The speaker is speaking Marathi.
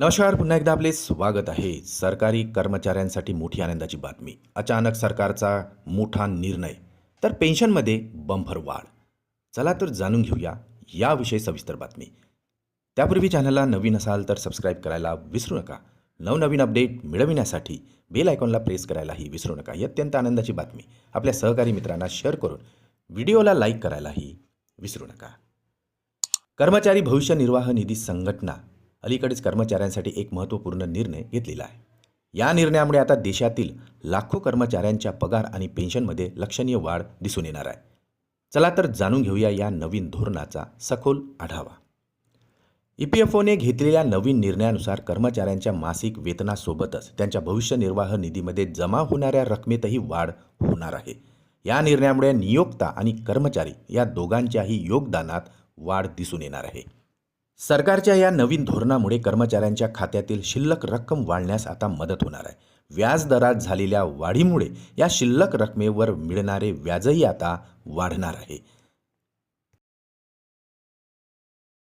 नमस्कार पुन्हा एकदा आपले स्वागत आहे सरकारी कर्मचाऱ्यांसाठी मोठी आनंदाची बातमी. अचानक सरकारचा मोठा निर्णय तर पेन्शनमध्ये बंफर वाढ. चला तर जाणून घेऊया याविषयी सविस्तर बातमी. त्यापूर्वी चॅनलला नवीन असाल तर सबस्क्राईब करायला विसरू नका. नवनवीन अपडेट मिळविण्यासाठी बेल आयकॉनला प्रेस करायलाही विसरू नका. ही अत्यंत आनंदाची बातमी. आपल्या सहकारी मित्रांना शेअर करून व्हिडिओला लाईक करायलाही विसरू नका. कर्मचारी भविष्य निर्वाह निधी संघटना अलीकडेच कर्मचाऱ्यांसाठी एक महत्त्वपूर्ण निर्णय घेतलेला आहे. या निर्णयामुळे आता देशातील लाखो कर्मचाऱ्यांच्या पगार आणि पेन्शनमध्ये लक्षणीय वाढ दिसून येणार आहे. चला तर जाणून घेऊया या नवीन धोरणाचा सखोल आढावा. ई पी एफ ओने घेतलेल्या नवीन निर्णयानुसार कर्मचाऱ्यांच्या मासिक वेतनासोबतच त्यांच्या भविष्य निर्वाह निधीमध्ये जमा होणाऱ्या रकमेतही वाढ होणार आहे. या निर्णयामुळे नियोक्ता आणि कर्मचारी या दोघांच्याही योगदानात वाढ दिसून येणार आहे. सरकारच्या या नवीन धोरणामुळे कर्मचाऱ्यांच्या खात्यातील शिल्लक रक्कम वाढण्यास आता मदत होणार आहे. व्याजदरात झालेल्या वाढीमुळे या शिल्लक रकमेवर मिळणारे व्याजही आता वाढणार आहे.